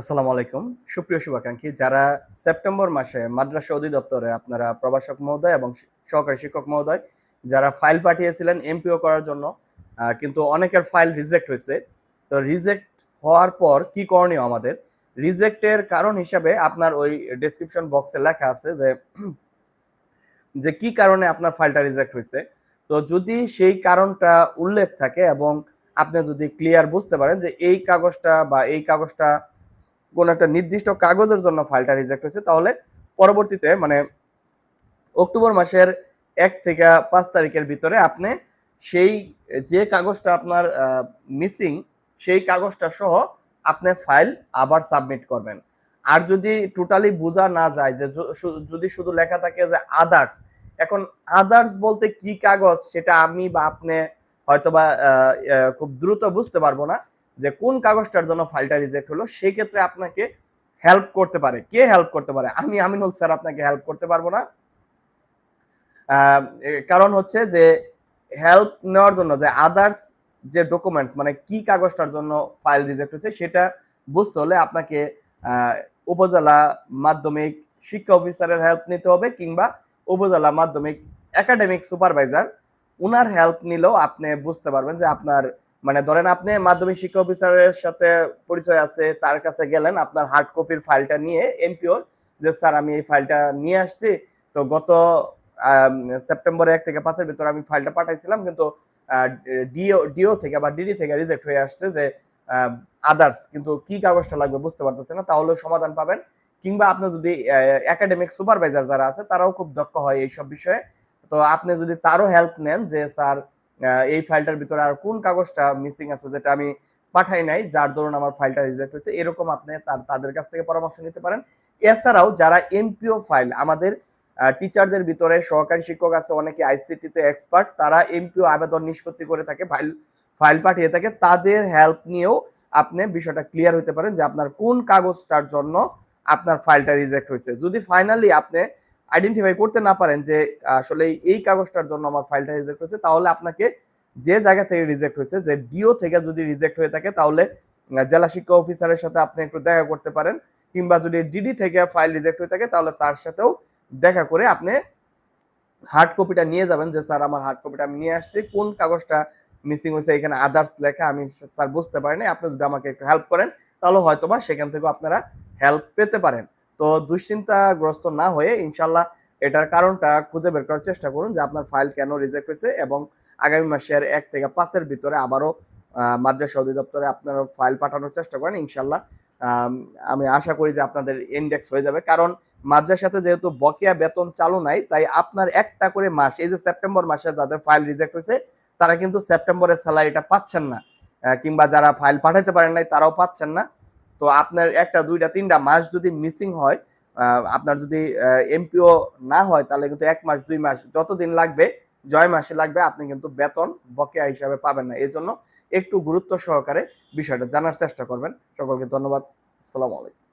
আসসালামু আলাইকুম। সুপ্রিয় শুভাকাঙ্ক্ষী, যারা সেপ্টেম্বর মাসে মাদ্রাসা অধিদপ্তরে আপনারা প্রভাষক মহোদয় এবং সহকারী শিক্ষক মহোদয়, যারা ফাইল পাঠিয়েছিলেন এমপিও করার জন্য কিন্তু অনেকের ফাইল রিজেক্ট হয়েছে। তো রিজেক্ট হওয়ার পর কি করণীয় আমাদের? রিজেক্টের কারণ হিসাবে আপনার ওই ডেসক্রিপশন বক্সে লেখা আছে যে যে কি কারণে আপনার ফাইলটা রিজেক্ট হয়েছে। তো যদি সেই কারণটা উল্লেখ থাকে এবং আপনি যদি ক্লিয়ার বুঝতে পারেন যে এই কাগজটা বা এই কাগজটা কোন একটা নির্দিষ্ট কাগজের জন্য ফাইলটা রিজেক্ট হয়েছে, তাহলে পরবর্তীতে মানে অক্টোবর মাসের এক থেকে পাঁচ তারিখের ভিতরে আপনি সেই যে কাগজটা আপনার মিসিং সেই কাগজটা সহ আপনি ফাইল আবার সাবমিট করবেন। আর যদি টোটালি বোঝা না যায় যে যদি শুধু লেখা থাকে যে আদার্স এখন আদার্স বলতে কি কাগজ সেটা আমি বা আপনি হয়তোবা খুব দ্রুত বুঝতে পারব না। যে কোন কাগজটার জন্য ফাইলটা রিজেক্ট হলো, সেই ক্ষেত্রে আপনাকে হেল্প করতে পারে। কে হেল্প করতে পারে? আমি আমিনুল স্যার আপনাকে হেল্প করতে পারব না। কারণ হচ্ছে যে হেল্প নেওয়ার জন্য যে আদার্স যে ডকুমেন্টস মানে কি কাগজটার জন্য ফাইল রিজেক্ট হচ্ছে, সেটা বুঝতে হলে আপনাকে উপজেলা মাধ্যমিক শিক্ষা অফিসারের হেল্প নিতে হবে কিংবা উপজেলা মাধ্যমিক একাডেমিক সুপারভাইজার উনার হেল্প নিলেও আপনি বুঝতে পারবেন যে আপনার মানে ধরেন আপনি মাধ্যমিক শিক্ষা অফিসারের সাথে পরিচয় আছে, তার কাছে গেলেন আপনার হার্ড কপির ফাইলটা নিয়ে এমপিওর যে স্যার আমি এই ফাইলটা নিয়ে আসছি। তো গত সেপ্টেম্বর এক থেকে পাঁচের ভিতরে আমি ফাইলটা পাঠাইছিলাম, কিন্তু ডিও ডিও থেকে বা ডিডি থেকে রিজেক্ট হয়ে আসছে যে আদার্স কিন্তু কি কাগজটা লাগবে বুঝতে পারতেছে না, তাহলে সমাধান পাবেন। কিংবা আপনি যদি একাডেমিক সুপারভাইজার যারা আছে, তারাও খুব দক্ষ হয় এইসব বিষয়ে। তো আপনি যদি তারও হেল্প নেন যে, স্যার এই ফাইলটার ভিতরে আর কোন কাগজটা মিসিং আছে যেটা আমি পাঠাই নাই, যার দরুন আমার ফাইলটা রিজেক্ট হয়েছে, এরকম আপনি তার, তাদের কাছ থেকে পরামর্শ নিতে পারেন। এছাড়াও যারা এমপিও ফাইল আমাদের টিচারদের ভিতরে সহকারী শিক্ষক আছে, অনেকে আইসিটিতে এক্সপার্ট তারা এমপিও আবেদন নিষ্পত্তি করে থাকে ফাইল ফাইল পাঠিয়ে থাকে, তাদের হেল্প নিয়েও আপনি বিষয়টা ক্লিয়ার হতে পারেন যে আপনার কোন কাগজটার জন্য আপনার ফাইলটা রিজেক্ট হয়েছে। যদি ফাইনালি আপনি আইডেন্টিফাই করতে না পারেন যে আসলে এই কাগজটার জন্য আমার ফাইলটা রিজেক্ট হয়েছে, তাহলে আপনাকে যে জায়গা থেকে রিজেক্ট হয়েছে, যে ডিও থেকে যদি রিজেক্ট হয়ে থাকে, তাহলে জেলা শিক্ষা অফিসারের সাথে আপনি একটু দেখা করতে পারেন, কিংবা যদি ডিডি থেকে ফাইল রিজেক্ট হয়ে থাকে, তাহলে তার সাথেও দেখা করে আপনি হার্ড কপিটা নিয়ে যাবেন, যে স্যার আমার হার্ড কপিটা আমি নিয়ে আসছি, কোন কাগজটা মিসিং হয়েছে, এখানে আদার্স লেখা, আমি স্যার বুঝতে পারিনি, আপনি যদি আমাকে একটু হেল্প করেন, তাহলে হয়তোবা সেখান থেকেও আপনারা হেল্প পেতে পারেন। তো দুশ্চিন্তাগ্রস্ত না হয়ে ইনশাল্লাহ এটার কারণটা খুঁজে বের করার চেষ্টা করুন যে আপনার ফাইল কেন রিজেক্ট হয়েছে এবং আগামী মাসের এক থেকে পাঁচের ভিতরে আবারও মাদ্রাসা অধিদপ্তরে আপনারা ফাইল পাঠানোর চেষ্টা করেন। ইনশাল্লাহ, আমি আশা করি যে আপনাদের ইন্ডেক্স হয়ে যাবে। কারণ মাদ্রাসাতে যেহেতু বকেয়া বেতন চালু নাই, তাই আপনার একটা করে মাস, এই যে সেপ্টেম্বর মাসে যাদের ফাইল রিজেক্ট হয়েছে, তারা কিন্তু সেপ্টেম্বরের স্যালারিটা পাচ্ছেন না। কিংবা যারা ফাইল পাঠাতে পারেন নাই, তারাও পাচ্ছেন না। তো আপনার একটা, দুইটা, তিনটা মাস যদি মিসিং হয় আপনার যদি এমপিও না হয়, তাহলে কিন্তু এক মাস, দুই মাস যতদিন লাগবে, জয় মাসে লাগবে, আপনি কিন্তু বেতন বকেয়া হিসাবে পাবেন না। এই জন্য একটু গুরুত্ব সহকারে বিষয়টা জানার চেষ্টা করবেন। সকলকে ধন্যবাদ। আসসালামু আলাইকুম।